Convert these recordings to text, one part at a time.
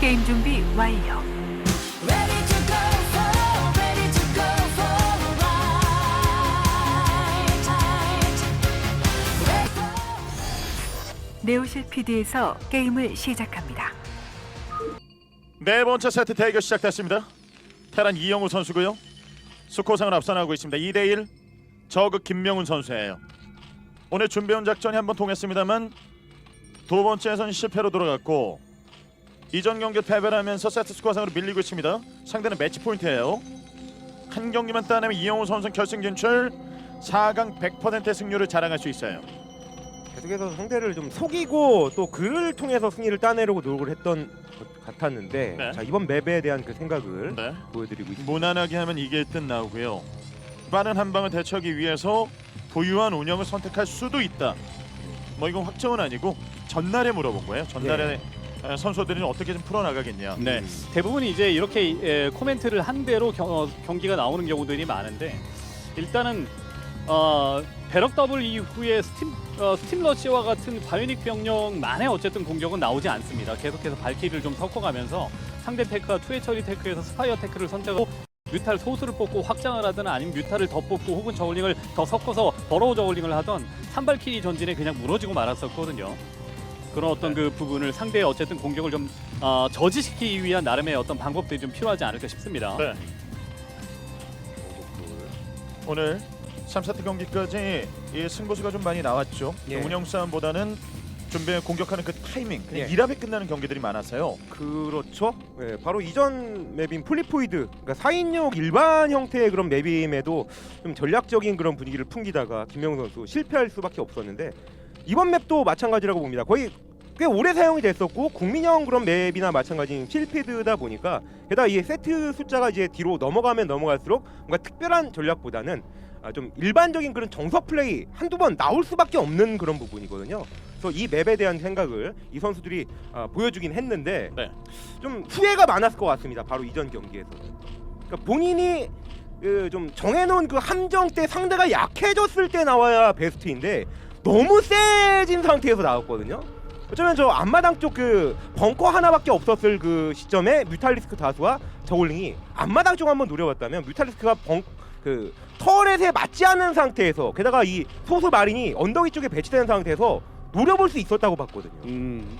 게임 준비 완료. Ready to go for, ready to go for a ride. Ready for 네오실 PD에서 게임을 시작합니다. 네 번째 세트 대결 시작됐습니다. 테란 이영우 선수고요. 스코어상을 앞서나가고 있습니다. 2대1 저그 김명훈 선수예요. 오늘 준비해온 작전이 한번 통했습니다만 두 번째에선 실패로 돌아갔고 이전 경기 패배를 하면서 세트 스코어상으로 밀리고 있습니다. 상대는 매치 포인트예요. 한 경기만 따내면 이영우 선수 결승 진출 4강 100%의 승률을 자랑할 수 있어요. 계속해서 상대를 좀 속이고 또 그를 통해서 승리를 따내려고 노력을 했던 것 같았는데 네. 자 이번 맵에 대한 그 생각을 네. 보여드리고 있습니다. 무난하게 하면 이길 듯 나오고요. 빠른 한 방을 대처하기 위해서 부유한 운영을 선택할 수도 있다. 뭐 이건 확정은 아니고 전날에 물어본 거예요. 전날에 에, 선수들이 어떻게 좀 풀어나가겠냐. 네, 대부분 이제 이렇게 에, 코멘트를 한 대로 경, 어, 경기가 나오는 경우들이 많은데 일단은 어, 배럭 더블 이후에 스팀 어, 스팀 러시와 같은 바이오닉 병력만의 어쨌든 공격은 나오지 않습니다. 계속해서 발키리를 좀 섞어가면서 상대 테크와 투의 처리 테크에서 스파이어 테크를 선택하고 뮤탈 소수를 뽑고 확장을 하든 아니면 뮤탈을 더 뽑고 혹은 저글링을 더 섞어서 버러우 저글링을 하던 산발키리 전진에 그냥 무너지고 말았었거든요. 그런 어떤 그 부분을 상대의 어쨌든 공격을 좀 어, 저지시키기 위한 나름의 어떤 방법들이 좀 필요하지 않을까 싶습니다. 네. 오늘 3세트 경기까지 이 승부수가 좀 많이 나왔죠. 예. 운영 싸움보다는 준비 공격하는 그 타이밍, 그냥 예. 일합에 끝나는 경기들이 많아서요. 그렇죠. 네, 바로 이전 맵인 플리포이드, 그러니까 4인용 일반 형태의 그런 맵임에도 좀 전략적인 그런 분위기를 풍기다가 김명훈 선수 실패할 수밖에 없었는데 이번 맵도 마찬가지라고 봅니다. 거의 꽤 오래 사용이 됐었고 국민형 그런 맵이나 마찬가지인 실패드다 보니까 게다가 이 세트 숫자가 이제 뒤로 넘어가면 넘어갈수록 뭔가 특별한 전략보다는 아, 좀 일반적인 그런 정석 플레이 한두 번 나올 수밖에 없는 그런 부분이거든요. 그래서 이 맵에 대한 생각을 이 선수들이 아, 보여주긴 했는데 네. 좀 후회가 많았을 것 같습니다. 바로 이전 경기에서. 그러니까 본인이 그 좀 정해놓은 그 함정 때 상대가 약해졌을 때 나와야 베스트인데 너무 세진 상태에서 나왔거든요. 어쩌면 저 앞마당 쪽 그 벙커 하나밖에 없었을 그 시점에 뮤탈리스크 다수와 저울링이 앞마당 쪽 한번 노려봤다면 뮤탈리스크가 벙 그 터렛에 맞지 않는 상태에서 게다가 이 소수 마린이 언덕 위쪽에 배치된 상태에서 노려볼 수 있었다고 봤거든요. 음,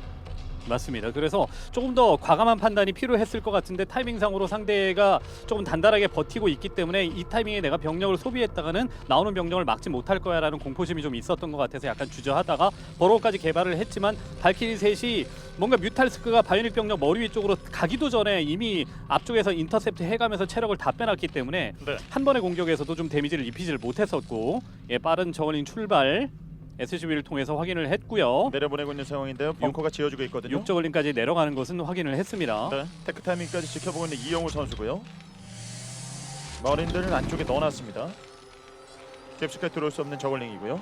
맞습니다. 그래서 조금 더 과감한 판단이 필요했을 것 같은데 타이밍상으로 상대가 조금 단단하게 버티고 있기 때문에 이 타이밍에 내가 병력을 소비했다가는 나오는 병력을 막지 못할 거야라는 공포심이 좀 있었던 것 같아서 약간 주저하다가 버로우까지 개발을 했지만 발키리 셋이 뭔가 뮤탈스크가 바이오닉 병력 머리 위쪽으로 가기도 전에 이미 앞쪽에서 인터셉트 해가면서 체력을 다 빼놨기 때문에 네. 한 번의 공격에서도 좀 데미지를 입히지를 못했었고 예, 빠른 저글링 출발 SCV를 통해서 확인을 했고요. 내려보내고 있는 상황인데요. 벙커가 지어주고 있거든요. 육저글링까지 내려가는 것은 확인을 했습니다. 네, 테크 타이밍까지 지켜보고 있는 이영우 선수고요. 머린들을 안쪽에 넣어놨습니다. 깊숙하게 들어올 수 없는 저글링이고요.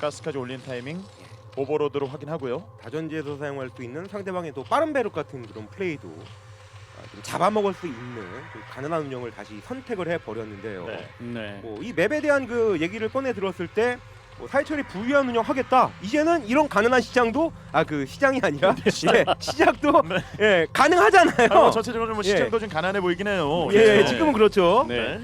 가스까지 올린 타이밍 오버로드로 확인하고요. 다전지에서 사용할 수 있는 상대방의 또 빠른 배럭 같은 그런 플레이도 아, 좀 잡아먹을 수 있는 좀 가능한 운영을 다시 선택을 해 버렸는데요. 네. 네. 뭐 이 맵에 대한 그 얘기를 꺼내 들었을 때 뭐 사회철이 부유한 운영 하겠다. 이제는 이런 가능한 시장도 아 그 시장이 아니라 예, 시작도 네. 예 가능하잖아요. 아, 뭐 전체적으로 뭐 예. 시장도 좀 가난해 보이긴 해요. 예, 네. 지금은 그렇죠. 네.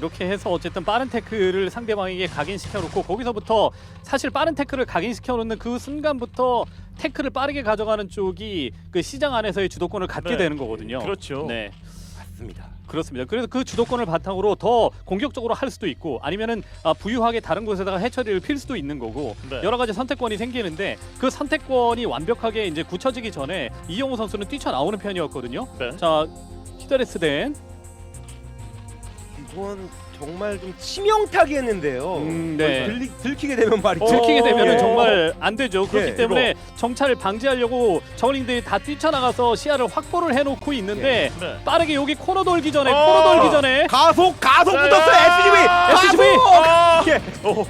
이렇게 해서 어쨌든 빠른 태클을 상대방에게 각인시켜 놓고 거기서부터 사실 빠른 태클을 각인시켜 놓는 그 순간부터 태클을 빠르게 가져가는 쪽이 그 시장 안에서의 주도권을 갖게 네. 되는 거거든요. 그렇죠. 네. 맞습니다. 그렇습니다. 그래서 그 주도권을 바탕으로 더 공격적으로 할 수도 있고 아니면은 아, 부유하게 다른 곳에다가 해처리를 필 수도 있는 거고 네. 여러 가지 선택권이 생기는데 그 선택권이 완벽하게 이제 굳혀지기 전에 이영호 선수는 뛰쳐나오는 편이었거든요. 네. 자 히드레스 된 이건 정말 좀 치명타게 했는데요. 음, 네. 들리, 들키게 되면 말이죠. 들키게 되면은 예. 정말 안 되죠. 그렇기 예, 때문에 정찰을 방지하려고 저글링들이 다 뛰쳐나가서 시야를 확보를 해놓고 있는데 네. 빠르게 여기 코너 돌기 전에 어! 코너 돌기 전에 가속 가속 네. 붙었어 SGV SGV! 아! 예. 오,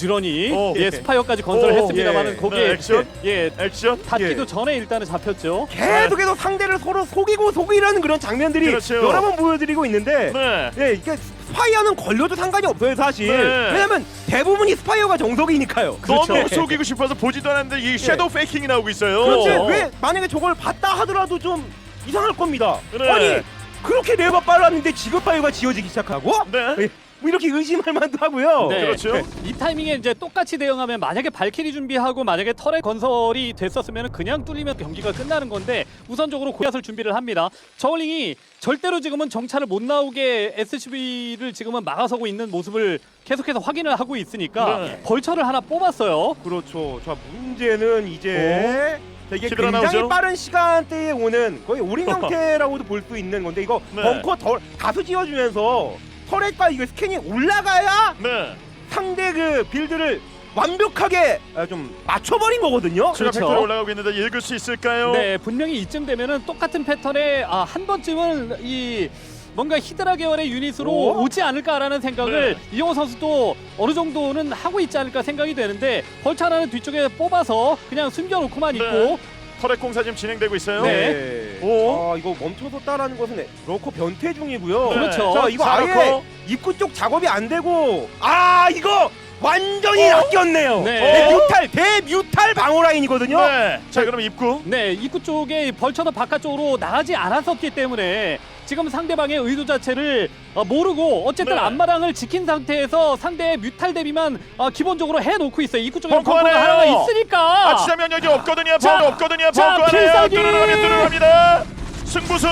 부지런히 오, 예, 예. 스파이어까지 오, 건설했습니다만은 예. 거기에 네, 액션? 예 액션. 닿기도 예. 전에 일단은 잡혔죠. 계속해서 상대를 서로 속이고 속이려는 그런 장면들이 그렇죠. 여러 번 보여드리고 있는데 네. 예, 이게 스파이어는 걸려도 상관이 없어요 사실. 네. 왜냐면 대부분이 스파이어가 정석이니까요. 그렇죠. 너무 속이고 싶어서 보지도 않았는데 이 섀도우 페이킹이 나오고 있어요. 그렇지 어. 왜 만약에 저걸 봤다 하더라도 좀 이상할 겁니다. 네. 아니 그렇게 레버 빨랐는데 지금 파이어가 지어지기 시작하고 네. 뭐 이렇게 의심할 만도 하고요. 네. 그렇죠. 이 타이밍에 이제 똑같이 대응하면 만약에 발키리 준비하고 만약에 터렛 건설이 됐었으면 그냥 뚫리면 경기가 끝나는 건데 우선적으로 고앗을 준비를 합니다. 저울링이 절대로 지금은 정찰을 못 나오게 SCV를 지금은 막아서고 있는 모습을 계속해서 확인을 하고 있으니까 네. 벌처를 하나 뽑았어요. 그렇죠. 자 문제는 이제 자, 이게 히드라 굉장히 나오죠? 빠른 시간대에 오는 거의 올인 형태라고도 볼 수 있는 건데 이거 네. 벙커 덜, 다수 지어주면서 터렛과 이거 스캔이 올라가야 네. 상대 그 빌드를 완벽하게 아, 좀 맞춰버린 거거든요. 추가 그렇죠. 팩토리 올라가고 있는데 읽을 수 있을까요? 네, 분명히 이쯤 되면은 똑같은 패턴에 아, 한 번쯤은 이 뭔가 히드라 계열의 유닛으로 오? 오 지 않을까라는 생각을 네. 이영호 선수도 어느 정도는 하고 있지 않을까 생각이 되는데 벌처 하나는 뒤쪽에 뽑아서 그냥 숨겨놓고만 네. 있고 터렛 공사 지금 진행되고 있어요. 네. 오. 아 이거 멈춰섰다라는 것은 러커 변태 중이고요. 네. 그렇죠. 자 이거 아예. 입구 쪽 작업이 안 되고 아 이거 완전히 어? 낚였네요. 네. 대뮤탈 대뮤탈 방어 라인이거든요. 네. 자, 그럼 입구. 네 입구 쪽에 벌처도 바깥쪽으로 나가지 않았었기 때문에 지금 상대방의 의도 자체를 어, 모르고 어쨌든 네. 앞마당을 지킨 상태에서 상대의 뮤탈 대비만 어, 기본적으로 해놓고 있어요. 입구 쪽에 벙커 벙커가 하나요. 하나가 있으니까. 아, 치자 면역이 없거든요. 자, 벙커 없거든요. 자, 벙커 하나요. 필살기. 뚫어갑니다. 뚫어갑니다. 승부수.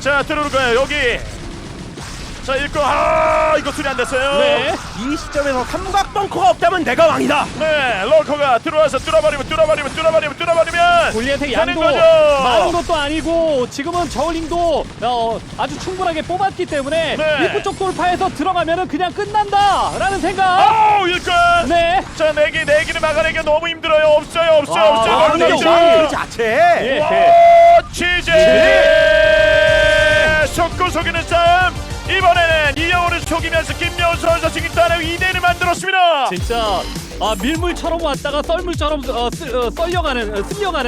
자, 들어올 거예요. 여기. 자, 읽고 아, 이거 수리 안 됐어요. 네. 이 시점에서 삼각 벙커가 없다면 내가 왕이다. 네, 러커가 들어와서 뚫어버리면 뚫어버리면 뚫어버리면 뚫어버리면 골리앗의 되는 양도 거죠. 많은 것도 아니고 지금은 저울링도 어, 아주 충분하게 뽑았기 때문에 네. 입구 쪽 돌파해서 들어가면은 그냥 끝난다라는 생각. 아우 일꾼. 네. 자, 내기 내기를 막아내기가 너무 힘들어요. 없어요, 없어요, 아, 없어요. 아, 근데. 왕이 그 자체. 예. 와, 취재. 속고 속이는 싸움. 이번에는 이영호를 속이면서 김여우 선수 승리 따내 2대1을 만들었습니다. 진짜 아, 밀물처럼 왔다가 썰물처럼 어, 쓰, 어, 썰려가는 어, 쓸려가는